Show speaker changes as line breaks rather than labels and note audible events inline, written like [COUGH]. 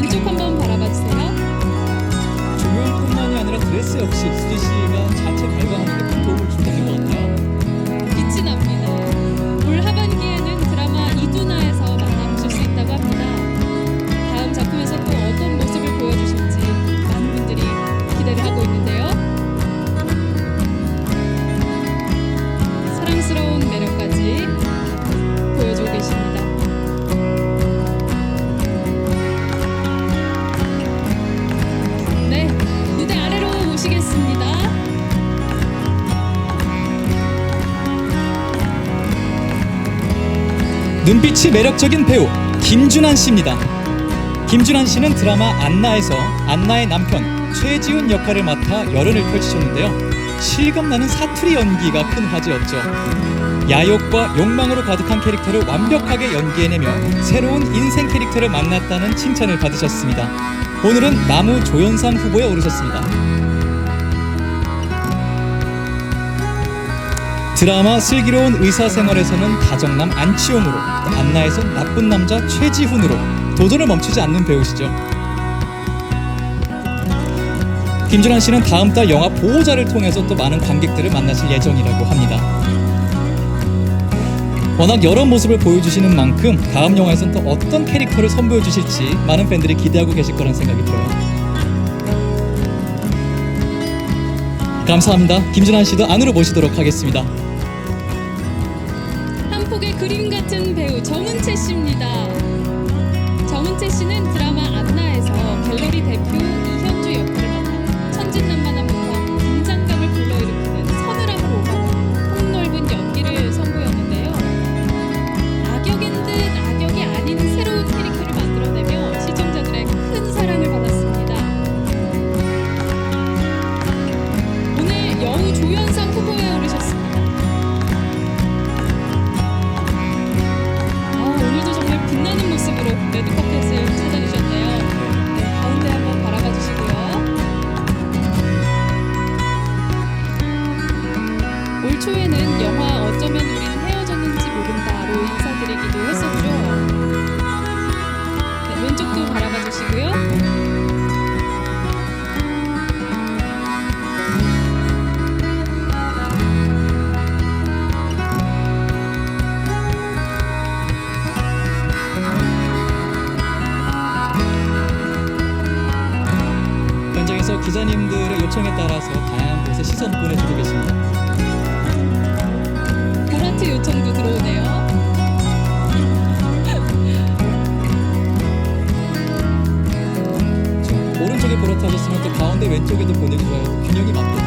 왼쪽 한번 바라봐 주세요.
조명뿐만이 아니라 드레스 역시 수지 씨가 자체 발광하는데 큰 도움을 준다는 것 같아요.
빛이 납니다. 올 하반기에는 드라마 이두나에서 만나보실 수 있다고 합니다. 다음 작품에서 또 어떤 모습을 보여주실지 많은 분들이 기대를 하고 있는데요. 사랑스러운 매력.
눈빛이 매력적인 배우 김준한 씨입니다. 김준한 씨는 드라마 안나에서 안나의 남편 최지훈 역할을 맡아 열연을 펼치셨는데요. 실감나는 사투리 연기가 큰 화제였죠. 야욕과 욕망으로 가득한 캐릭터를 완벽하게 연기해내며 새로운 인생 캐릭터를 만났다는 칭찬을 받으셨습니다. 오늘은 나무 조연상 후보에 오르셨습니다. 드라마 슬기로운 의사생활에서는 다정남 안치홍으로 안나에선 나쁜 남자 최지훈으로 도전을 멈추지 않는 배우시죠. 김준환 씨는 다음 달 영화 보호자를 통해서 또 많은 관객들을 만나실 예정이라고 합니다. 워낙 여러 모습을 보여주시는 만큼 다음 영화에선 또 어떤 캐릭터를 선보여 주실지 많은 팬들이 기대하고 계실 거란 생각이 들어요. 감사합니다. 김준환 씨도 안으로 모시도록 하겠습니다.
한 폭의 그림 같은 배우 정은채 씨입니다. 정은채 씨는 드라마 안나에서 갤러리 대표 이현주 역할을 맡아 천진난만함부터 긴장감을 불러일으키는 서늘함을 오가는 폭넓은 연기를 선보였는데요. 악역인 듯 악역이 아닌 새로운 캐릭터를 만들어내며 시청자들의 큰 사랑을 받았습니다. 오늘 여우 조연상 후보에 오르셨습니다. 올 초에는 영화 어쩌면 우린 헤어졌는지 모른다로 인사드리기도 했었죠. 네, 왼쪽도 바라봐 주시고요.
기자님들의 요청에 따라서 다양한 곳에 시선 보내주고 계십니다.
요청도 들어오네요. [LAUGHS]
저 오른쪽에 보라트 하셨으면 또 가운데 왼쪽에도 보내주셔야 균형이 맞거